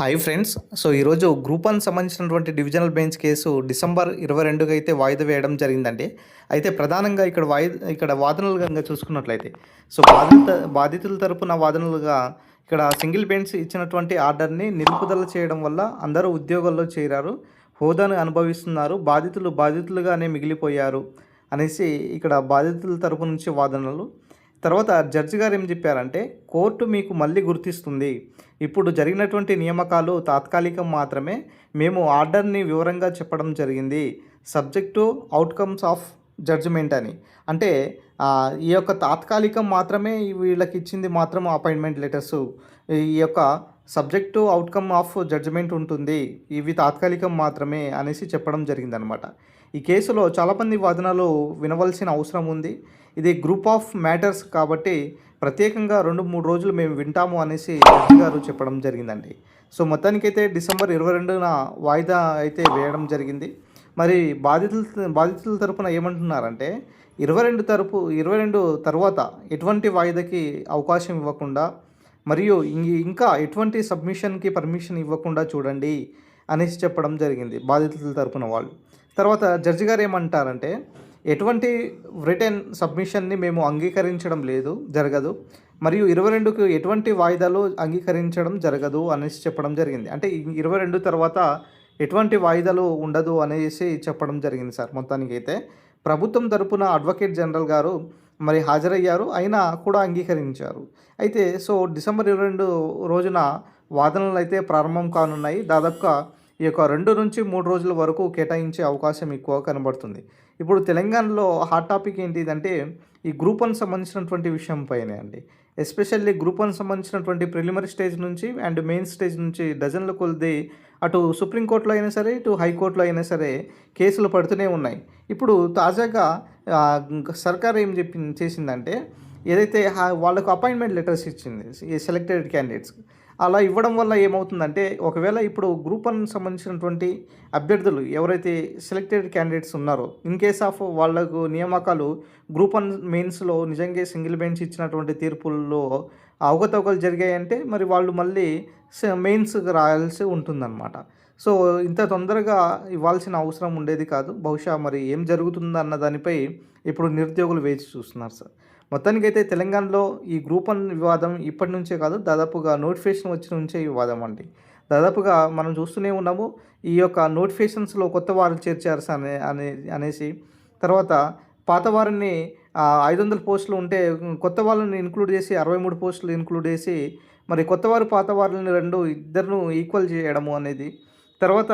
Hi friends so ఈరోజు group one సంబంధించినటువంటి divisional bench case December ఇరవై రెండుగా అయితే వాయిదా వేయడం జరిగిందండి. అయితే ప్రధానంగా ఇక్కడ వాయి ఇక్కడ వాదనలుగా చూసుకున్నట్లయితే సో బాధిత బాధితుల తరపున వాదనలుగా ఇక్కడ సింగిల్ బెంచ్ ఇచ్చినటువంటి ఆర్డర్ని నిలుపుదల చేయడం వల్ల అందరూ ఉద్యోగాల్లో చేరారు హోదాను అనుభవిస్తున్నారు బాధితులు బాధితులుగానే మిగిలిపోయారు అనేసి ఇక్కడ బాధితుల తరపు నుంచి వాదనలు. తర్వాత జడ్జి గారు ఏం చెప్పారంటే కోర్టు మీకు మళ్ళీ గుర్తిస్తుంది. ఇప్పుడు జరిగినటువంటి నియామకాలు తాత్కాలికం మాత్రమే. మేము ఆర్డర్ని వివరంగా చెప్పడం జరిగింది. సబ్జెక్టు అవుట్కమ్స్ ఆఫ్ జడ్జిమెంట్ అని. అంటే ఈ యొక్క తాత్కాలికం మాత్రమే వీళ్ళకి ఇచ్చింది మాత్రం అపాయింట్మెంట్ లెటర్స్. ఈ యొక్క సబ్జెక్టు అవుట్కమ్ ఆఫ్ జడ్జిమెంట్ ఉంటుంది. ఇవి తాత్కాలికం మాత్రమే అనేసి చెప్పడం జరిగిందనమాట. ఈ కేసులో చాలామంది వాదనలు వినవలసిన అవసరం ఉంది. ఇది గ్రూప్ ఆఫ్ మ్యాటర్స్ కాబట్టి ప్రత్యేకంగా రెండు మూడు రోజులు మేము వింటాము అనేసి జడ్జి గారు చెప్పడం జరిగిందండి. సో మొత్తానికైతే డిసెంబర్ ఇరవై రెండున వాయిదా అయితే వేయడం జరిగింది. మరి బాధితుల బాధితుల తరపున ఏమంటున్నారంటే ఇరవై రెండు తరపు ఇరవై రెండు తర్వాత ఎటువంటి వాయిదాకి అవకాశం ఇవ్వకుండా మరియు ఇం- ఇంకా ఎటువంటి సబ్మిషన్కి పర్మిషన్ ఇవ్వకుండా చూడండి అనేసి చెప్పడం జరిగింది బాధితుల తరపున వాళ్ళు. తర్వాత జడ్జి గారు ఏమంటారంటే ఎటువంటి రిటర్న్ సబ్మిషన్ని మేము అంగీకరించడం లేదు జరగదు. మరియు ఇరవై రెండుకు ఎటువంటి వాయిదాలు అంగీకరించడం జరగదు అనేసి చెప్పడం జరిగింది. అంటే ఇరవై రెండు తర్వాత ఎటువంటి వాయిదాలు ఉండదు అనేసి చెప్పడం జరిగింది సార్ మొత్తానికి అయితే ప్రభుత్వం తరపున అడ్వకేట్ జనరల్ గారు మరి హాజరయ్యారు. అయినా కూడా అంగీకరించారు. అయితే సో డిసెంబర్ ఇరవై రెండు రోజున వాదనలు అయితే ప్రారంభం కానున్నాయి. దాదాపుగా ఈ యొక్క రెండు నుంచి మూడు రోజుల వరకు కేటాయించే అవకాశం ఎక్కువ కనబడుతుంది. ఇప్పుడు తెలంగాణలో హాట్ టాపిక్ ఏంటిదంటే ఈ గ్రూప్ వన్ సంబంధించినటువంటి విషయం పైనే అండి. ఎస్పెషల్లీ గ్రూప్ వన్ సంబంధించినటువంటి ప్రిలిమరీ స్టేజ్ నుంచి అండ్ మెయిన్ స్టేజ్ నుంచి డజన్ల కొలిది అటు సుప్రీంకోర్టులో అయినా సరే ఇటు హైకోర్టులో అయినా సరే కేసులు పడుతూనే ఉన్నాయి. ఇప్పుడు తాజాగా సర్కార్ ఏం చెప్పి చేసిందంటే ఏదైతే వాళ్ళకు అపాయింట్మెంట్ లెటర్స్ ఇచ్చింది ఈ సెలెక్టెడ్ క్యాండిడేట్స్ అలా ఇవ్వడం వల్ల ఏమవుతుందంటే ఒకవేళ ఇప్పుడు గ్రూప్ వన్ సంబంధించినటువంటి అభ్యర్థులు ఎవరైతే సెలెక్టెడ్ క్యాండిడేట్స్ ఉన్నారో ఇన్ కేస్ ఆఫ్ వాళ్ళకు నియామకాలు గ్రూప్ వన్ మెయిన్స్లో నిజంగా సింగిల్ బెంచ్ ఇచ్చినటువంటి తీర్పుల్లో అవకతవకలు జరిగాయంటే మరి వాళ్ళు మళ్ళీ మెయిన్స్కి రాయాల్సి ఉంటుందన్నమాట. సో ఇంత తొందరగా ఇవ్వాల్సిన అవసరం ఉండేది కాదు. బహుశా మరి ఏం జరుగుతుందన్న దానిపై ఇప్పుడు నిరుద్యోగులు వేచి చూస్తున్నారు సార్. మొత్తానికైతే తెలంగాణలో ఈ గ్రూప్ వన్ వివాదం ఇప్పటి నుంచే కాదు దాదాపుగా నోటిఫికేషన్ వచ్చిన నుంచే వివాదం అండి. దాదాపుగా మనం చూస్తూనే ఉన్నాము ఈ యొక్క నోటిఫికేషన్స్లో కొత్త వారు చేర్చారు అనే అనే అనేసి. తర్వాత పాత వారిని ఐదు వందల పోస్టులు ఉంటే కొత్త వాళ్ళని ఇంక్లూడ్ చేసి అరవై మూడు పోస్టులు ఇంక్లూడ్ చేసి మరి కొత్త వారు పాత వారిని రెండు ఇద్దరును ఈక్వల్ చేయడము అనేది. తర్వాత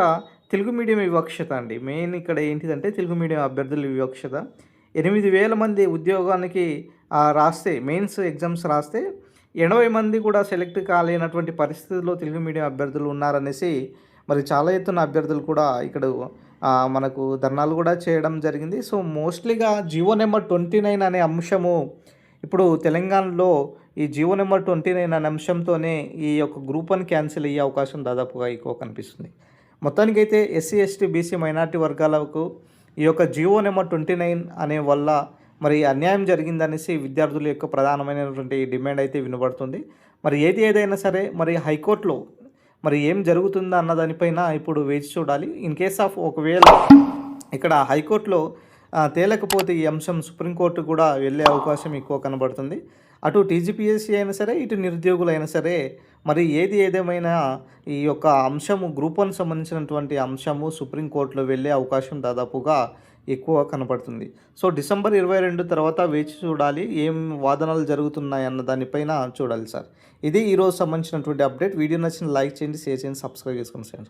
తెలుగు మీడియం వివక్షత అండి. మెయిన్ ఇక్కడ ఏంటిదంటే తెలుగు మీడియం అభ్యర్థుల వివక్షత. ఎనిమిది వేల మంది ఉద్యోగానికి రాస్తే మెయిన్స్ ఎగ్జామ్స్ రాస్తే ఎనభై మంది కూడా సెలెక్ట్ కాలేనటువంటి పరిస్థితుల్లో తెలుగు మీడియం అభ్యర్థులు ఉన్నారనేసి మరి చాలా ఎత్తున అభ్యర్థులు కూడా ఇక్కడ మనకు ధర్నాలు కూడా చేయడం జరిగింది. సో మోస్ట్లీగా జియో నెంబర్ ట్వంటీ నైన్ అనే అంశము ఇప్పుడు తెలంగాణలో ఈ జియో నెంబర్ ట్వంటీ నైన్ అనే అంశంతోనే ఈ యొక్క గ్రూప్ వన్ క్యాన్సిల్ అయ్యే అవకాశం దాదాపుగా ఎక్కువ కనిపిస్తుంది. మొత్తానికైతే ఎస్సీ ఎస్టీ బీసీ మైనార్టీ వర్గాలకు ఈ యొక్క జియో నెంబర్ ట్వంటీ నైన్ అనే వల్ల మరి అన్యాయం జరిగిందనేసి విద్యార్థుల యొక్క ప్రధానమైనటువంటి డిమాండ్ అయితే వినబడుతుంది. మరి ఏది ఏదైనా సరే మరి హైకోర్టులో మరి ఏం జరుగుతుందా అన్న దానిపైన ఇప్పుడు వేచి చూడాలి. ఇన్ కేస్ ఆఫ్ ఒకవేళ ఇక్కడ హైకోర్టులో తేలకపోతే ఈ అంశం సుప్రీంకోర్టు కూడా వెళ్ళే అవకాశం ఎక్కువ కనబడుతుంది. అటు టీజీపీఎస్సీ అయినా సరే ఇటు నిరుద్యోగులైనా సరే మరి ఏది ఏదేమైనా ఈ యొక్క అంశము గ్రూప్ వన్ సంబంధించినటువంటి అంశము సుప్రీంకోర్టులో వెళ్ళే అవకాశం దాదాపుగా ఎక్కువ కనపడుతుంది సో డిసెంబర్ ఇరవై రెండు తర్వాత వేచి చూడాలి ఏం వాదనలు జరుగుతున్నాయి అన్న దానిపైన చూడాలి సార్. ఇది ఈరోజు సంబంధించినటువంటి అప్డేట్. వీడియో నచ్చిన లైక్ చేయండి షేర్ చేయండి సబ్స్క్రైబ్ చేసుకోండి సార్